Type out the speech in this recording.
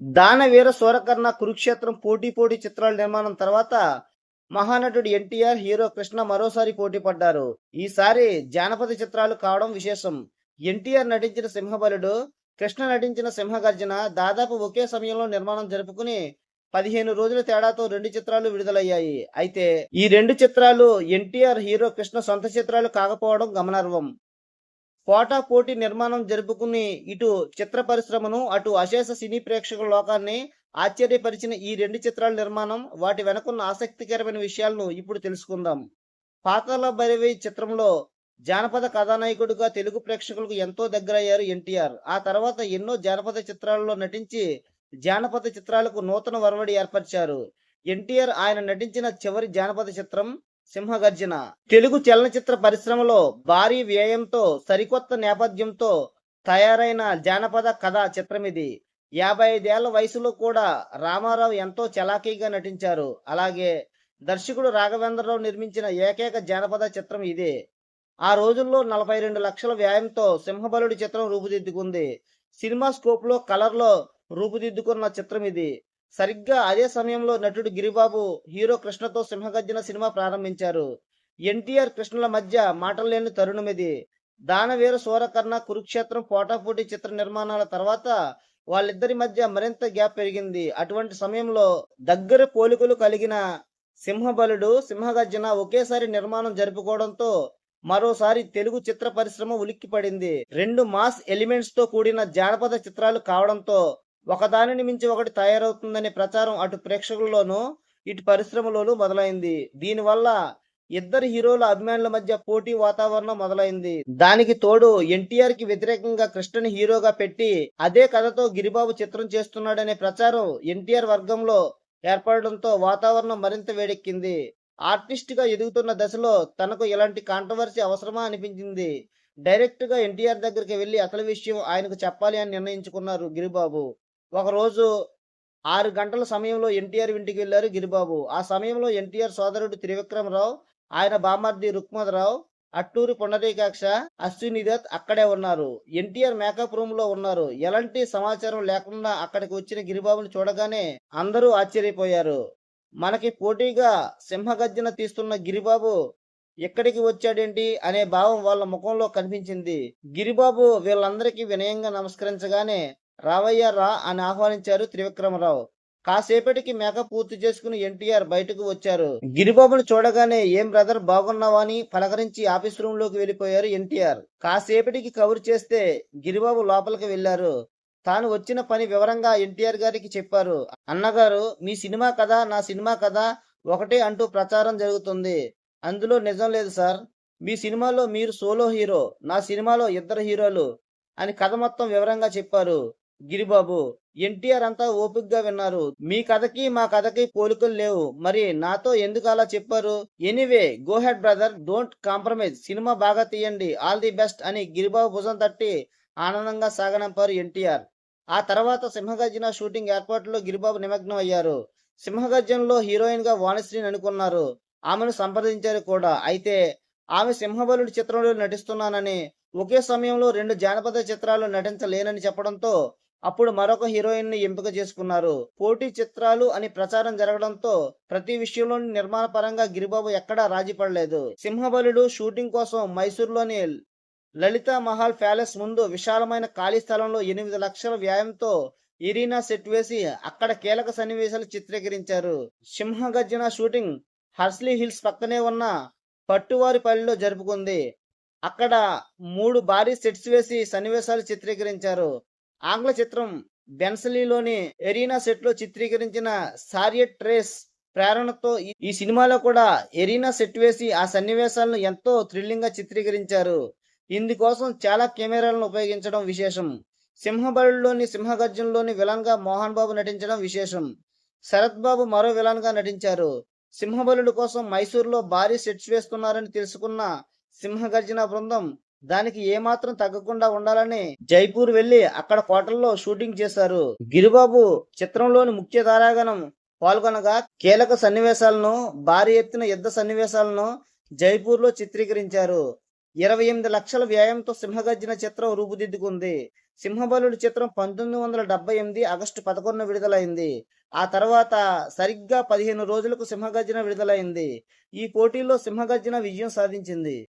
దానవీర సూరకర్ణ కురుక్షేత్రం పోటీ పోటీ చిత్రాల నిర్మాణం తర్వాత మహానటుడు ఎన్టీఆర్ హీరో కృష్ణ మరోసారి పోటీ పడ్డారు. ఈసారి జానపద చిత్రాలు కావడం విశేషం. ఎన్టీఆర్ నటించిన సింహబలుడు కృష్ణ నటించిన సింహగర్జన దాదాపు ఒకే సమయంలో నిర్మాణం జరుపుకుని పదిహేను రోజుల తేడాతో రెండు చిత్రాలు విడుదలయ్యాయి. అయితే ఈ రెండు చిత్రాలు ఎన్టీఆర్ హీరో కృష్ణ సొంత చిత్రాలు కాకపోవడం గమనార్హం. పోటా పోటీ నిర్మాణం జరుపుకుని ఇటు చిత్ర పరిశ్రమను అటు అశేష సినీ ప్రేక్షకుల లోకాన్ని ఆశ్చర్యపరిచిన ఈ రెండు చిత్రాల నిర్మాణం వాటి వెనకున్న ఆసక్తికరమైన విషయాలను ఇప్పుడు తెలుసుకుందాం. పాతాల భైరవి చిత్రంలో జానపద కథానాయకుడిగా తెలుగు ప్రేక్షకులకు ఎంతో దగ్గరయ్యారు ఎన్టీఆర్. ఆ తర్వాత ఎన్నో జానపద చిత్రాలలో నటించి జానపద చిత్రాలకు నూతన వరవడి ఏర్పరిచారు. ఎన్టీఆర్ ఆయన నటించిన చివరి జానపద చిత్రం సింహగర్జన. తెలుగు చలనచిత్ర పరిశ్రమలో భారీ వ్యయంతో సరికొత్త నేపథ్యంతో తయారైన జానపద కథ చిత్రం ఇది. యాభై ఐదేళ్ళ వయసులో కూడా రామారావు ఎంతో చలాకీగా నటించారు. అలాగే దర్శకుడు రాఘవేంద్రరావు నిర్మించిన ఏకైక జానపద చిత్రం ఇదే. ఆ రోజుల్లో నలభై రెండు లక్షల వ్యాయంతో సింహబలుడి చిత్రం రూపుదిద్దుకుంది. సినిమా స్కోప్లో కలర్లో రూపుదిద్దుకున్న చిత్రం ఇది. సరిగ్గా అదే సమయంలో నటుడు గిరిబాబు హీరో కృష్ణతో సింహగర్జన సినిమా ప్రారంభించారు. ఎన్టీఆర్ కృష్ణుల మధ్య మాటలు లేని దానవీర సూరకర్ణ కురుక్షేత్రం పోటాపోటీ చిత్ర నిర్మాణాల తర్వాత వాళ్ళిద్దరి మధ్య మరింత గ్యాప్ పెరిగింది. అటువంటి సమయంలో దగ్గర పోలికలు కలిగిన సింహబలుడు సింహగర్జన ఒకేసారి నిర్మాణం జరుపుకోవడంతో మరోసారి తెలుగు చిత్ర పరిశ్రమ ఉలిక్కిపడింది. రెండు మాస్ ఎలిమెంట్స్తో కూడిన జానపద చిత్రాలు కావడంతో ఒకదానిని మించి ఒకటి తయారవుతుందనే ప్రచారం అటు ప్రేక్షకుల్లోనూ ఇటు పరిశ్రమలోనూ మొదలైంది. దీనివల్ల ఇద్దరు హీరోల అభిమానుల మధ్య పోటీ వాతావరణం మొదలైంది. దానికి తోడు ఎన్టీఆర్కి వ్యతిరేకంగా కృష్ణని హీరోగా పెట్టి అదే కథతో గిరిబాబు చిత్రం చేస్తున్నాడనే ప్రచారం ఎన్టీఆర్ వర్గంలో ఏర్పడడంతో వాతావరణం మరింత వేడెక్కింది. ఆర్టిస్ట్గా ఎదుగుతున్న దశలో తనకు ఇలాంటి కాంట్రవర్సీ అవసరమా అనిపించింది. డైరెక్ట్గా ఎన్టీఆర్ దగ్గరికి వెళ్ళి అసలు విషయం ఆయనకు చెప్పాలి అని నిర్ణయించుకున్నారు గిరిబాబు. ఒకరోజు ఆరు గంటల సమయంలో ఎన్టీఆర్ ఇంటికి వెళ్ళారు గిరిబాబు. ఆ సమయంలో ఎన్టీఆర్ సోదరుడు త్రివిక్రమరావు ఆయన బామర్ది రుక్మధరావు అట్టూరి పుండరీకాక్ష అశ్విని దత్ అక్కడే ఉన్నారు. ఎన్టీఆర్ మేకప్ రూమ్లో ఉన్నారు. ఎలాంటి సమాచారం లేకుండా అక్కడికి వచ్చిన గిరిబాబుని చూడగానే అందరూ ఆశ్చర్యపోయారు. మనకి పోటీగా సింహగర్జన తీస్తున్న గిరిబాబు ఎక్కడికి వచ్చాడేంటి అనే భావం వాళ్ళ ముఖంలో కనిపించింది. గిరిబాబు వీళ్ళందరికీ వినయంగా నమస్కరించగానే రావయ్య రా అని ఆహ్వానించారు త్రివిక్రమరావు. కాసేపటికి మేకప్ పూర్తి చేసుకుని ఎన్టీఆర్ బయటకు వచ్చారు. గిరిబాబును చూడగానే ఏం బ్రదర్ బాగున్నావా అని పలకరించి ఆఫీస్ రూమ్లోకి వెళ్ళిపోయారు ఎన్టీఆర్. కాసేపటికి కవర్ చేస్తే గిరిబాబు లోపలికి వెళ్ళారు తాను వచ్చిన పని వివరంగా ఎన్టీఆర్ గారికి చెప్పారు. అన్నగారు మీ సినిమా కథ నా సినిమా కథ ఒకటే అంటూ ప్రచారం జరుగుతుంది. అందులో నిజం లేదు సార్. మీ సినిమాలో మీరు సోలో హీరో నా సినిమాలో ఇద్దరు హీరోలు అని కథ మొత్తం వివరంగా చెప్పారు. గిరిబాబు ఎన్టీఆర్ అంతా ఓపిగ్గా విన్నారు. మీ కథకి మా కథకి పోలికలు లేవు. మరి నాతో ఎందుకు అలా చెప్పారు? Anyway go ahead brother don't compromise. Cinema బాగా తీయండి. ఆల్ ది బెస్ట్ అని గిరిబాబు భుజం తట్టి ఆనందంగా సాగనంపారు ఎన్టీఆర్. ఆ తర్వాత సింహగర్జన షూటింగ్ ఏర్పాట్లో గిరిబాబు నిమగ్నం అయ్యారు. సింహగర్జనలో హీరోయిన్గా వాణిశ్రీని అనుకున్నారు. ఆమెను సంప్రదించారు కూడా. అయితే ఆమె సింహబలుడి చిత్రంలో నటిస్తున్నానని ఒకే సమయంలో రెండు జానపద చిత్రాలు నటించలేనని చెప్పడంతో అప్పుడు మరొక హీరోయిన్ని ఎంపిక చేసుకున్నారు. పోటీ చిత్రాలు అని ప్రచారం జరగడంతో ప్రతి విషయంలో నిర్మాణ పరంగా గిరిబాబు ఎక్కడా రాజీ పడలేదు. సింహబలుడు షూటింగ్ కోసం మైసూర్లోని లలిత మహల్ ప్యాలెస్ ముందు విశాలమైన ఖాళీ స్థలంలో ఎనిమిది లక్షల వ్యాయంతో ఇరీనా సెట్ వేసి అక్కడ కీలక సన్నివేశాలు చిత్రీకరించారు. సింహగర్జన షూటింగ్ హర్స్లీ హిల్స్ పక్కనే ఉన్న పట్టువారిపల్లిలో జరుపుకుంది. అక్కడ మూడు భారీ సెట్స్ వేసి సన్నివేశాలు చిత్రీకరించారు. ఆంగ్ల చిత్రం బెన్సలీలోని ఎరీనా సెట్లో చిత్రీకరించిన సారియట్ ట్రేస్ ప్రేరణతో ఈ- సినిమాలో కూడా ఎరీనా సెట్ వేసి ఆ సన్నివేశాలను ఎంతో థ్రిల్లింగ్గా చిత్రీకరించారు. ఇందుకోసం చాలా కెమెరాలను ఉపయోగించడం విశేషం. సింహబలులోని సింహగర్జనలోని విలన్గా మోహన్ బాబు నటించడం విశేషం. శరత్ బాబు మరో విలన్గా నటించారు. సింహబలుడు కోసం మైసూర్లో భారీ సెట్స్ వేస్తున్నారని తెలుసుకున్న సింహగర్జన బృందం దానికి ఏమాత్రం తగ్గకుండా ఉండాలని జైపూర్ వెళ్ళి అక్కడ కోటల్లో షూటింగ్ చేశారు. గిరిబాబు చిత్రంలోని ముఖ్య తారాగణం పాల్గొనగా కీలక సన్నివేశాలను భారీ ఎత్తున యుద్ధ సన్నివేశాలను జైపూర్లో చిత్రీకరించారు. ఇరవై ఎనిమిది లక్షల వ్యయంతో సింహగర్జన చిత్రం రూపుదిద్దుకుంది. సింహబలుడు చిత్రం పంతొమ్మిది వందల డెబ్బై ఎనిమిది ఆగస్టు పదకొండున విడుదలైంది. ఆ తర్వాత సరిగ్గా పదిహేను రోజులకు సింహగర్జన విడుదలైంది. ఈ పోటీలో సింహగర్జన విజయం సాధించింది.